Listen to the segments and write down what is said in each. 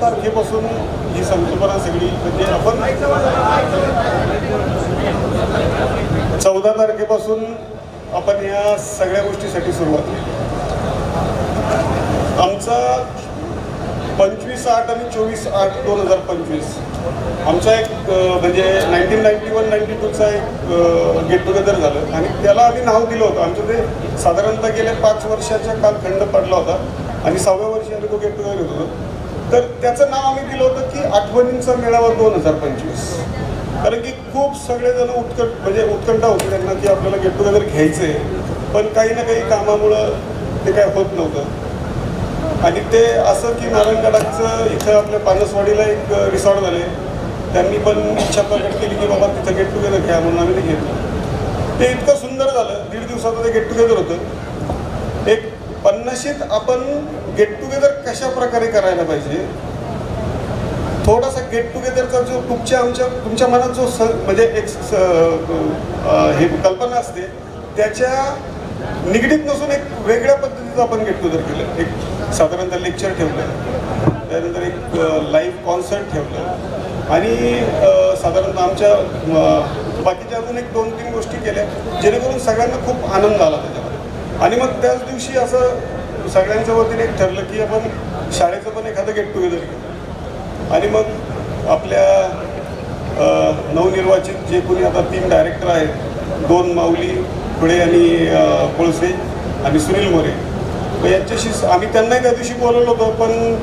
तारखेपासून ही संकल्पना सगळी म्हणजे आपण चौदा तारखेपासून आपण या सगळ्या गोष्टीसाठी सुरुवात केली. आमचा पंचवीस आठ आणि चोवीस आठ दोन हजार पंचवीस. आमचा एक म्हणजे नाईन्टीन नाईन्टी वन नाईन्टी टूचा एक गेट टुगेदर झालं. आणि त्याला आम्ही नाव दिलं होतं. आमचं ते साधारणतः गेल्या पाच वर्षाच्या कालखंड पडला होता. आणि सहाव्या वर्षी आम्ही तो गेट टुगेदर होतो. तर त्याचं नाव आम्ही दिलं होतं की आठवणींचा मेळावा दोन हजार पंचवीस. कारण की खूप सगळेजण उत्कट म्हणजे उत्कंठा होती त्यांना की आपल्याला गेट टुगेदर घ्यायचं आहे पण काही ना काही कामामुळं ते काय होत नव्हतं. आणि ते असं की नारायणगडाचं इथं आपल्या पानसवाडीला एक रिसॉर्ट झाले त्यांनी पण इच्छा प्रकट केली की बाबा तिथं गेट टुगेदर घ्या म्हणून आम्ही ते घेतलं. ते इतकं सुंदर झालं. दीड दिवसाचं ते गेट टुगेदर होतं. एक पन्नाशीत आपण गेट टुगेदर कशा प्रकारे करायला पाहिजे? थोडासा गेट टुगेदरचा जो तुमच्या आमच्या तुमच्या मनात जो स म्हणजे एक स- हे कल्पना असते त्याच्या निगडीत नसून एक वेगळ्या पद्धतीचं आपण गेट टुगेदर केलं. एक साधारणतः लेक्चर ठेवलं त्यानंतर एक लाईव्ह कॉन्सर्ट ठेवलं. आणि साधारणतः आमच्या बाकीच्या अजून एक दोन तीन गोष्टी केल्या जेणेकरून सगळ्यांना खूप आनंद आला त्याच्यामध्ये आणि मग त्याच दिवशी असं सगळ्यांच्या वतीने एक ठरलं की आपण शाळेचं पण एखादं गेट टुगेदर घेऊ आणि मग आपल्या नवनिर्वाचित जे कोणी आता तीन डायरेक्टर आहेत दोन माऊली फुळे आणि कोळसे आणि सुनील मोरे. मग यांच्याशी आम्ही त्यांनाही त्या दिवशी बोलवलं होतं पण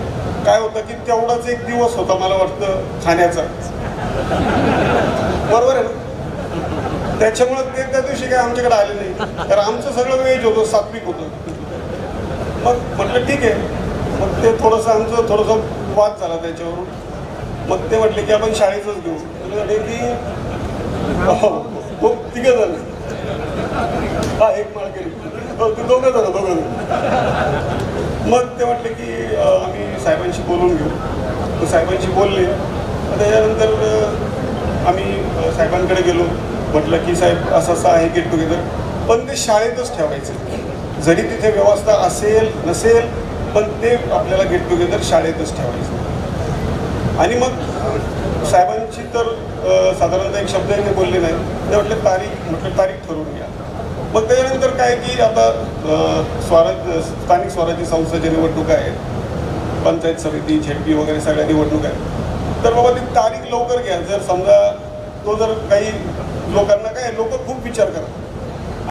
काय होतं की तेवढाच एक दिवस होता मला वाटतं खाण्याचा. बरोबर आहे ना? त्याच्यामुळं ते त्या दिवशी काय आमच्याकडे आले नाही. तर आमचं सगळं वेज होतं सात्विक होतं. मग म्हटलं ठीक आहे. मग ते थोडंसं आमचं थोडंसं वाद झाला त्याच्यावरून. मग ते म्हटले की आपण शाळेचंच घेऊ. तर की हो मग तिघं झालं हा एक माळ केली हो ते दोघं झालं दोघं मग ते म्हटले की आम्ही साहेबांशी बोलून घेऊ. साहेबांशी बोलले. त्याच्यानंतर आम्ही साहेबांकडे गेलो. म्हटलं की साहेब असं असं आहे गेट टुगेदर पण ते शाळेतच ठेवायचं. जरी तिथे व्यवस्था असेल नसेल पण ते आपल्याला गेट टुगेदर शाळेतच ठेवायचं. आणि मग साहेबांची तर साधारणतः एक शब्द ते बोलले नाही. ते म्हटलं तारीख म्हटलं तारीख ठरवून घ्या. मग त्याच्यानंतर काय की आता स्वराज्य स्थानिक स्वराज्य संस्थेच्या निवडणुका आहेत पंचायत समिती झेडपी वगैरे सगळ्या निवडणुका आहेत. तर बाबा ती तारीख लवकर घ्या. जर समजा तो जर काही लोकांना काय लोक खूप विचार करतात.